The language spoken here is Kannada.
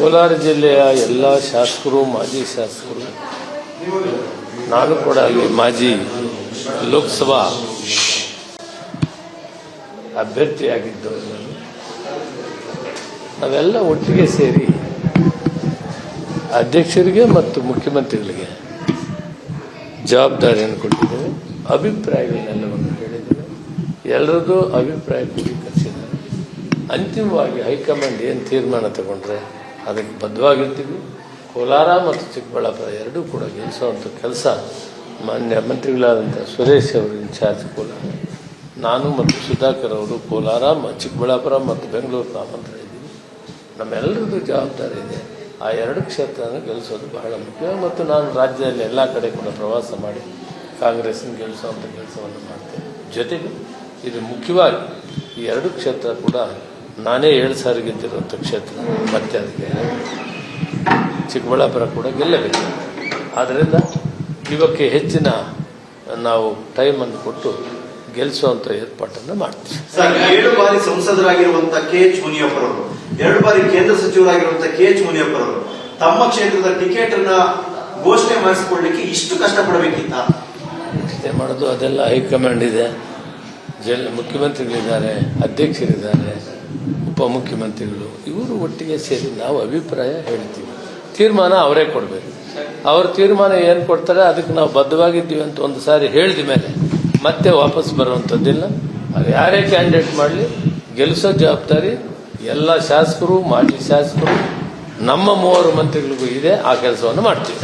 ಕೋಲಾರ ಜಿಲ್ಲೆಯ ಎಲ್ಲ ಶಾಸಕರು, ಮಾಜಿ ಶಾಸಕರು, ನಾನು ಕೂಡ ಅಲ್ಲಿ ಮಾಜಿ ಲೋಕಸಭಾ ಅಭ್ಯರ್ಥಿಯಾಗಿದ್ದು. ನಾವೆಲ್ಲ ಒಟ್ಟಿಗೆ ಸೇರಿ ಅಧ್ಯಕ್ಷರಿಗೆ ಮತ್ತು ಮುಖ್ಯಮಂತ್ರಿಗಳಿಗೆ ಜವಾಬ್ದಾರಿಯನ್ನು ಕೊಟ್ಟಿದ್ದೇವೆ. ಅಭಿಪ್ರಾಯಗಳನ್ನೆಲ್ಲವನ್ನು ಹೇಳಿದ್ದೇವೆ. ಎಲ್ಲರದ್ದು ಅಭಿಪ್ರಾಯ ಕ್ರೋಢೀಕರಿಸಿದ್ದಾರೆ ಅಂತಿಮವಾಗಿ ಹೈಕಮಾಂಡ್ ಏನು ತೀರ್ಮಾನ ತಗೊಂಡ್ರೆ ಅದಕ್ಕೆ ಬದ್ಧವಾಗಿರ್ತೀವಿ ಕೋಲಾರ ಮತ್ತು ಚಿಕ್ಕಬಳ್ಳಾಪುರ ಎರಡೂ ಕೂಡ ಗೆಲ್ಲಿಸುವಂಥ ಕೆಲಸ ಮಾನ್ಯ ಮಂತ್ರಿಗಳಾದಂಥ ಸುರೇಶ್ ಅವರು ಇನ್ಚಾರ್ಜ್ ಕೋಲಾರ. ನಾನು ಮತ್ತು ಸುಧಾಕರ್ ಅವರು ಕೋಲಾರ ಚಿಕ್ಕಬಳ್ಳಾಪುರ ಮತ್ತು ಬೆಂಗಳೂರು ನಾಮಂತ್ರ ಇದ್ದೀವಿ. ನಮ್ಮೆಲ್ಲರದ್ದು ಜವಾಬ್ದಾರಿ ಇದೆ. ಆ ಎರಡು ಕ್ಷೇತ್ರನ ಗೆಲ್ಲಿಸೋದು ಬಹಳ ಮುಖ್ಯ. ಮತ್ತು ನಾನು ರಾಜ್ಯದಲ್ಲಿ ಎಲ್ಲ ಕಡೆ ಕೂಡ ಪ್ರವಾಸ ಮಾಡಿ ಕಾಂಗ್ರೆಸ್ನ ಗೆಲ್ಲಿಸುವಂಥ ಕೆಲಸವನ್ನು ಮಾಡ್ತೇನೆ. ಜೊತೆಗೆ ಇದು ಮುಖ್ಯವಾಗಿ ಈ ಎರಡು ಕ್ಷೇತ್ರ ಕೂಡ ನಾನೇ ಏಳು ಸಾರಿ ಗೆದ್ದಿರುವಂಥ ಕ್ಷೇತ್ರ. ಮತ್ತೆ ಅದಕ್ಕೆ ಚಿಕ್ಕಬಳ್ಳಾಪುರ ಕೂಡ ಗೆಲ್ಲಬೇಕು. ಆದ್ದರಿಂದ ಇವಕ್ಕೆ ಹೆಚ್ಚಿನ ನಾವು ಟೈಮನ್ನು ಕೊಟ್ಟು ಗೆಲ್ಲಿಸುವಂಥ ಏರ್ಪಾಟನ್ನು ಮಾಡ್ತೀವಿ. ಸರ್ ಏಳು ಬಾರಿ ಸಂಸದರಾಗಿರುವಂತ ಕೆ ಎಚ್ ಮುನಿಯಪ್ಪರವರು ಎರಡು ಬಾರಿ ಕೇಂದ್ರ ಸಚಿವರಾಗಿರುವಂತ ಕೆ ಎಚ್ ಮುನಿಯಪ್ಪರವರು ತಮ್ಮ ಕ್ಷೇತ್ರದ ಟಿಕೆಟ್ ಅನ್ನ ಘೋಷಣೆ ಮಾಡಿಸಿಕೊಳ್ಳಿಕ್ಕೆ ಇಷ್ಟು ಕಷ್ಟಪಡಬೇಕಿತ್ತ? ಮಾಡೋದು ಅದೆಲ್ಲ ಹೈಕಮಾಂಡ್ ಇದೆ. ಜಲ್ ಮುಖ್ಯಮಂತ್ರಿಗಳಿದ್ದಾರೆ, ಅಧ್ಯಕ್ಷರಿದ್ದಾರೆ, ಉಪಮುಖ್ಯಮಂತ್ರಿಗಳು, ಇವರು ಒಟ್ಟಿಗೆ ಸೇರಿ ನಾವು ಅಭಿಪ್ರಾಯ ಹೇಳ್ತೀವಿ. ತೀರ್ಮಾನ ಅವರೇ ಕೊಡಬೇಕು. ಅವ್ರ ತೀರ್ಮಾನ ಏನು ಕೊಡ್ತಾರೆ ಅದಕ್ಕೆ ನಾವು ಬದ್ಧವಾಗಿದ್ದೀವಿ ಅಂತ ಒಂದು ಸಾರಿ ಹೇಳಿದ ಮೇಲೆ ಮತ್ತೆ ವಾಪಸ್ ಬರುವಂಥದ್ದಿಲ್ಲ. ಅದು ಯಾರೇ ಕ್ಯಾಂಡಿಡೇಟ್ ಮಾಡಲಿ ಗೆಲ್ಲಿಸೋ ಜವಾಬ್ದಾರಿ ಎಲ್ಲ ಶಾಸಕರು, ಮಾಜಿ ಶಾಸಕರು, ನಮ್ಮ ಮೂವರು ಮಂತ್ರಿಗಳಿಗೂ ಇದೆ, ಆ ಕೆಲಸವನ್ನು ಮಾಡ್ತೀವಿ.